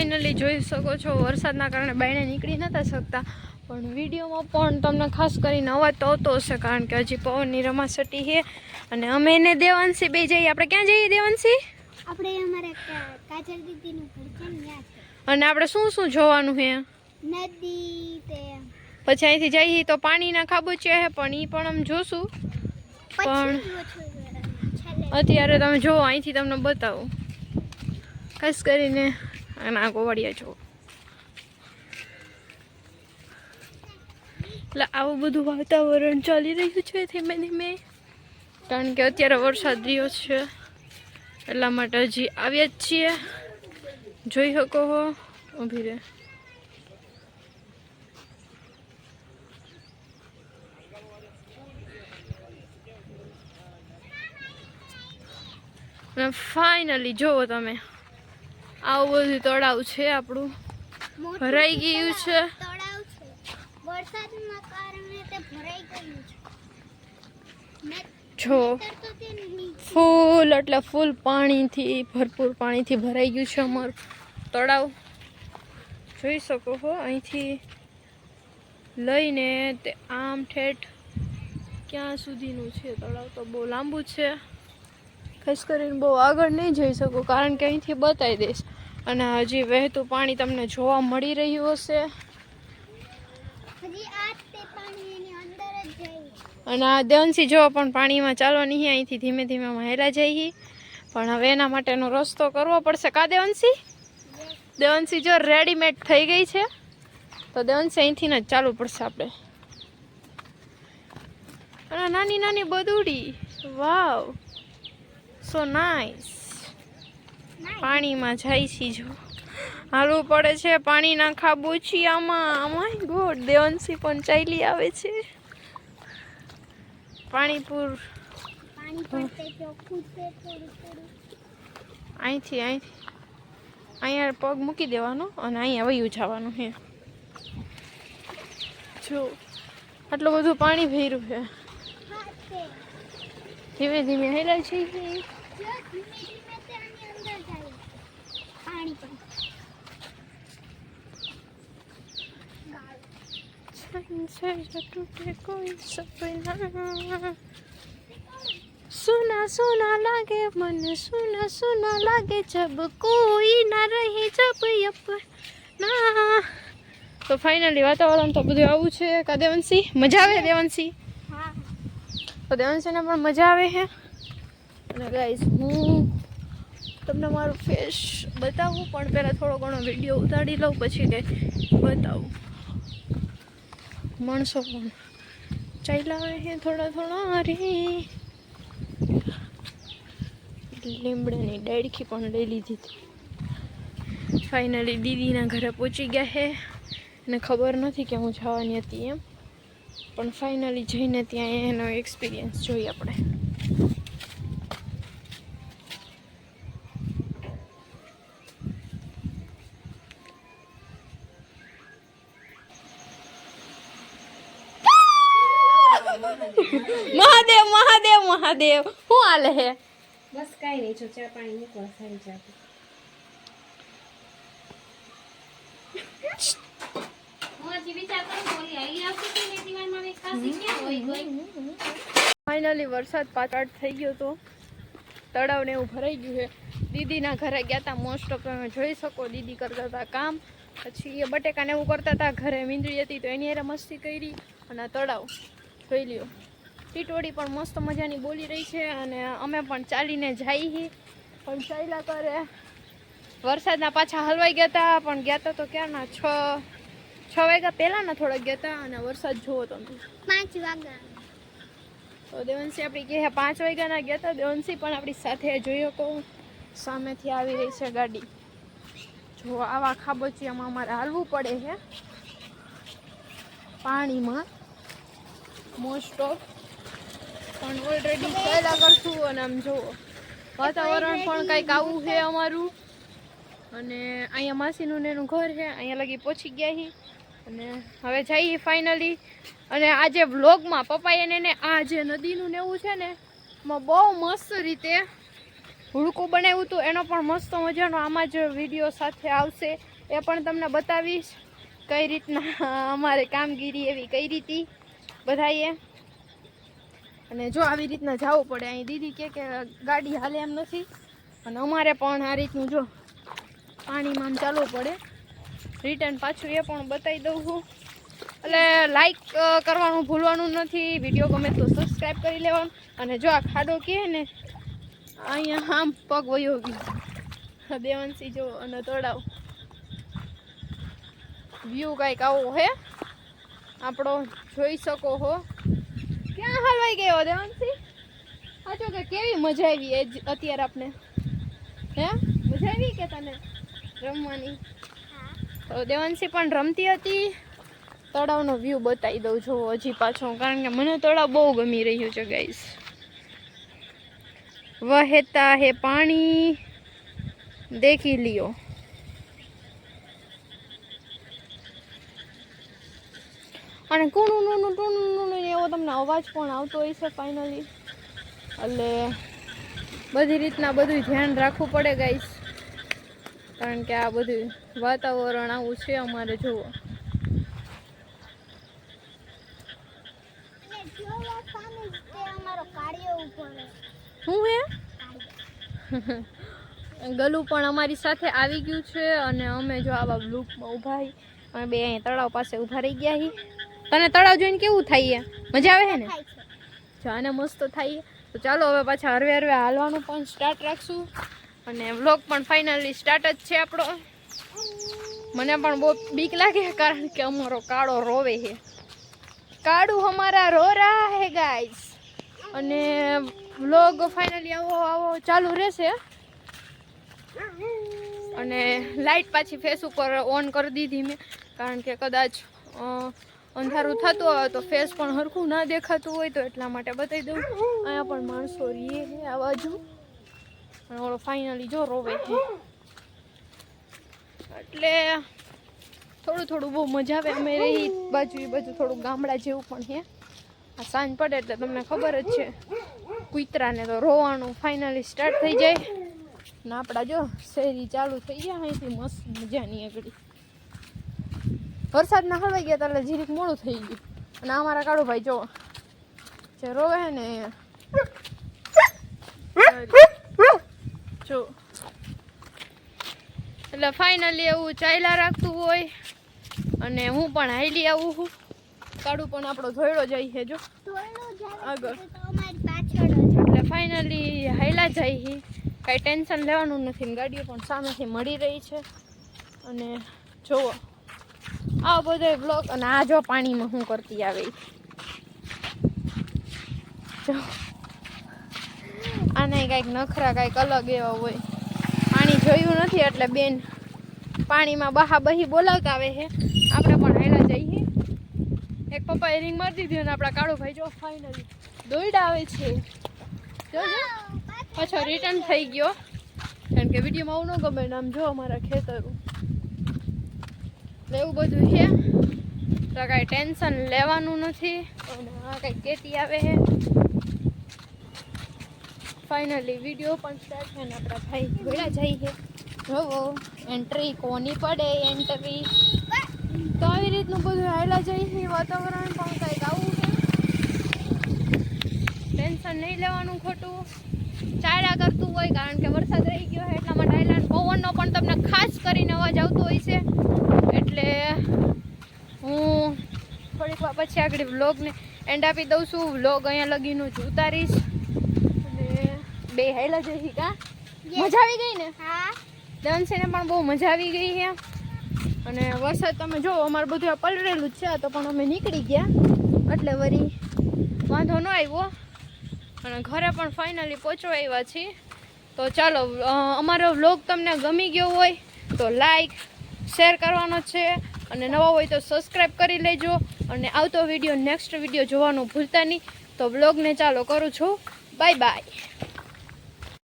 Finally જોઈ શકો છો વરસાદના કારણે બાયણે નીકળી નતા શકતા. પણ વિડીયોમાં પણ તમને ખાસ કરીને અવાજ તો આવતો હશે કારણ કે હજી પવનની રમાસટી છે. અને અમે એને દેવાંશી બે જઈએ. આપણે ક્યાં જઈએ દેવાંશી? આપણે અમારે કાજલ દીદીનું ઘર છે ત્યાં અને આપણે શું શું જોવાનું છે? નદી તે પછી અહીંથી જઈએ તો પાણીના ખાબોચિયા છે પણ એ પણ આમ જોશું. પણ- અત્યારે તમે જોવો અહીંથી તમને બતાવું. ખાસ કરીને આના ગોવાડિયા જુઓ. એટલે આવું બધું વાતાવરણ ચાલી રહ્યું છે ધીમે ધીમે. કારણ કે અત્યારે વરસાદ રહ્યો છે. એટલા માટે હજી આવ્યા જ છીએ. જોઈ શકો હો. ઊભી રહે. અને ફાઇનલી જુઓ તમે. આવું બધું તળાવ છે આપણું. ભરાઈ ગયું છે. જો. ફૂલ એટલે ફૂલ પાણીથી ભરપૂર પાણીથી ભરાઈ ગયું છે અમારું તળાવ. જોઈ શકો છો અહીંથી લઈને તે આમ ઠેઠ ક્યાં સુધીનું છે તળાવ તો બહુ લાંબુ છે. ખાસ કરીને બહુ આગળ નહીં જઈ શકો કારણ કે અહીંથી બતાવી દઈશ. અને હજી વહેતું પાણી તમને જોવા મળી રહ્યું હશે. અને આ દેવંશી જો પણ પાણીમાં ચાલવાની નહીં અહીંથી ધીમે ધીમે મહેલા જઈએ. પણ હવે એના માટેનો રસ્તો કરવો પડશે. કા દેવનસી દેવંશી જો રેડીમેડ થઈ ગઈ છે તો દેવંશી અહીંથી જ ચાલવું પડશે આપણે. અને નાની નાની બદુડી. વાવ સો નાઇસ પાણીમાં જાય છે જો. હાલવું પડે છે પાણીના ખાબોચિયામાં આમાં. ગોડ દેવંશી પણ ચાલી આવે છે. પાણીપુર. અહીંથી અહીંથી. અહીંયા પગ મૂકી દેવાનો અને અહીંયા વયું જવાનું હે જો આટલું બધું પાણી ભર્યું છે. ધીમે ધીમે હેલાય છે અંદર જાય પાણી પણ કોઈ સપના સુના સુના લાગે મને સુના સુના લાગે જબ કોઈ ના રહે જબ ના તો ફાઇનલી વાતાવરણ તો બધું આવું છે કા દેવંશી મજા આવે દેવંશી તો દેવંશીને પણ મજા આવે છે અને ગાઈસ હું તમને મારું ફેસ બતાવું, પણ પહેલાં થોડો ઘણો વીડિયો ઉતારી લઉં, પછી કે બતાવું. માણસો પણ ચાલ્યા હે થોડા થોડા રે લીમડાની ડાળખી પણ લઈ લીધી હતી. ફાઇનલી દીદીના ઘરે પહોંચી ગયા છે એને ખબર નથી કે હું જવાની હતી એમ. પણ ફાઇનલી જઈને ત્યાં એનો એક્સપિરિયન્સ જોઈએ આપણે. મહાદેવ મહાદેવ મહાદેવ. શું હાલે હે? બસ કાંઈ નહીં જો ચા પાણી મૂકવા સારી ચા ફાઇનલી વરસાદ પાછળ થઈ ગયો તો તળાવ ને એવું ભરાઈ ગયું છે. દીદીના ઘરે ગયા હતા મોસ્ટ ઓફ તમે જોઈ શકો દીદી કરતા હતા કામ. પછી એ બટેકા ને એવું કરતા હતા ઘરે મીંદડી હતી તો એની હારે મસ્તી કરી અને તળાવ જોઈ લ્યો. ટીટોડી પણ મસ્ત મજાની બોલી રહી છે અને અમે પણ ચાલીને જઈએ પણ ચાલ્યા કરે. વરસાદના પાછા હલવાઈ ગયા હતા પણ ગયા હતા તો ક્યારના? છ છ વાગ્યા પહેલાંના થોડાક ગયા હતા અને વરસાદ જોવો તો પાંચ વાગ્યા. તો દેવંશી આપણી કહે પાંચ વાગ્યાના ગયા હતા દેવંશી પણ આપણી સાથે જોઈ શકો. સામેથી આવી રહી છે ગાડી. જો આવા ખાબોચિયામાં અમારે હાલવું પડે છે પાણીમાં મોસ્ટ ઓફ પણ ઓલરેડી પહેલા કરશું અને આમ જુઓ વાતાવરણ પણ કંઈક આવું છે અમારું. અને અહીંયા માસીનું ને એનું ઘર છે. અહીંયા લગી પહોંચી ગયા હી અને હવે જઈએ ફાઇનલી અને આજે વ્લોગમાં પપ્પાએ એને આ જે નદીનું ને એવું છે ને, એમાં બહુ મસ્ત રીતે હુડકું બનાવ્યું હતું. એનો પણ મસ્ત મજાનો આમાં જ વીડિયો સાથે આવશે. એ પણ તમને બતાવીશ. કઈ રીતના અમારે કામગીરી એવી કઈ રીતી બધાએ. અને જો આવી રીતના જવું પડે, અહીં દીદી કે કે ગાડી હાલે એમ નથી. અને અમારે પણ આ રીતનું જો પાણીમાં ચાલવું પડે. રિટર્ન પાછું એ પણ બતાવી દઉં છું એટલે લાઈક કરવાનું ભૂલવાનું નથી. વીડિયો ગમે તો સબસ્ક્રાઈબ કરી લેવાનું. અને જો આ ખાડો કહે ને, અહીંયા આમ પગ વયો ગયો. દેવંશી જો અને તળાવ. વ્યૂ કાંઈક આવો હે? આપણો જોઈ શકો હો. ક્યાં હલવાઈ ગયો દેવાંશી સાચો કે કેવી મજા આવી એ અત્યારે આપને. હે? મજા આવી કે તને રમવાની? તો દેવાંશી પણ રમતી હતી. તળાવનો વ્યૂ બતાવી દઉં છું હજી પાછો, કારણ કે મને તળાવ બહુ ગમી રહ્યું છે ગાઈસ વહેતા હે પાણી. દેખી લિયો. અને કુણું નુનું ટુનું નુનું એવો તમને અવાજ પણ આવતો હોય છે ફાઇનલી એટલે બધી રીતના બધું ધ્યાન રાખવું પડે ગાઈશ કારણ કે આ બધું વાતાવરણ આવું છે અમારે જુઓ. હું હે? ગલું પણ અમારી સાથે આવી ગયું છે અને અમે જો આવા બ્લુકમાં ઊભા અમે બે તળાવ પાસે ઊભા રહી ગયા હી. તને તળાવ જોઈને કેવું થાય મજા આવે હે ને? છે. જો આને મસ્ત થાય. તો ચાલો હવે પાછા હરવે હરવે હાલવાનું પણ સ્ટાર્ટ રાખશું. અને વ્લોગ પણ ફાઇનલી સ્ટાર્ટ જ છે આપણો. મને પણ બહુ બીક લાગે કારણ કે અમારો કાળો રોવે છે. કાળું અમારા રો રહા હે ગાઈસ અને વ્લોગ ફાઇનલી આવો આવો ચાલુ રહેશે. અને લાઈટ પાછી ફેસ ઉપર ઓન કરી દીધી મેં. કારણ કે કદાચ અંધારું થતું હોય તો ફેસ પણ હરખું ના દેખાતું હોય તો એટલા માટે બતાવી દઉં. અહીંયા પણ માણસો રીએ છે આ બાજુ. અને ઓળો ફાઇનલી જો રોવે છે એટલે થોડું થોડું બહુ મજા આવે. અમે રહી બાજુ એ બાજુ થોડું ગામડા જેવું પણ છે આ સાંજ પડે એટલે તમને ખબર જ છે. કૂતરાને તો રોવાનું ફાઇનલી સ્ટાર્ટ થઈ જાય. ને આપણા જો શેરી ચાલુ થઈ ગયા અહીંથી મસ્ત મજાની આગળ. વરસાદ ના હલવાઈ ગયા એટલે જીરીક મોડું થઈ ગયું. અને અમારા મારા કાળુ ભાઈ જો જે રોવે ને જો. એટલે ફાઇનલી એવું ચાલ્યા રાખતું હોય અને હું પણ હાઈલી આવું છું. કાળુ પણ આપણો ધોયડો જાય છે જો. આગળ. એટલે ફાઇનલી હાઈલા જાય છે. કાંઈ ટેન્શન લેવાનું નથી ગાડીઓ પણ સામેથી મળી રહી છે. અને જુઓ. આ બધો બ્લોક અને આ જો પાણીમાં હું કરતી આવે. આને કાંઈક નખરા કાંઈક અલગ એવા હોય. પાણી જોયું નથી એટલે બેન પાણીમાં બહા બહી બોલાવતા આવે છે. આપણે પણ હાઈલા જઈએ. એક પપ્પાએ રિંગ મારી દીધી અને આપણા કાળુભાઈ જો ફાઇનલી દોઈડા આવે છે. પાછો રિટર્ન થઈ ગયો. કારણ કે વિડીયોમાં આવું ન ગમે ને આમ જો અમારા ખેતરું. એવું બધું છે. તો કાંઈ ટેન્શન લેવાનું નથી. અને આ કંઈ કેટી આવે છે. ફાઇનલી વીડિયો પણ સ્ટાર્ટ છે ને આપણા ભાઈ ભેળા જાય છે. જોવો એન્ટ્રી કોની પડે એન્ટ્રી તો આવી રીતનું બધું હાયલા જાય છે વાતાવરણ પણ કંઈક આવું છે. ટેન્શન નહીં લેવાનું ખોટું. ચાલ્યા કરતું હોય કારણ કે વરસાદ રહી ગયો હોય એટલા માટે આઈલેન્ડ પવનનો પણ તમને ખાસ કરીને અવાજ આવતો હોય છે. એટલે હું થોડીક વાર પછી આગળ વ્લોગને એન્ડ આપી દઉં છું. વ્લોગ અહીંયા લગીનું જ ઉતારીશ. અને બે હેલા જઈ કા? મજા આવી ગઈ ને? હા. દંશને પણ બહુ મજા આવી ગઈ છે. અને વરસાદ તમે જો અમારે બધું આ પલળેલું જ છે. તો પણ અમે નીકળી ગયા. એટલે વરી વાંધો ન આવ્યો. અને ઘરે પણ ફાઇનલી પહોંચવા આવ્યા છીએ. તો ચાલો અમારો વ્લોગ તમને ગમી ગયો હોય તો લાઈક શેર કરવાનો છે અને નવા હોય તો સબસ્ક્રાઈબ કરી લેજો અને આવતો વીડિયો નેક્સ્ટ વીડિયો જોવાનું ભૂલતા નહીં. તો વ્લોગને ચાલો કરું છું. Bye bye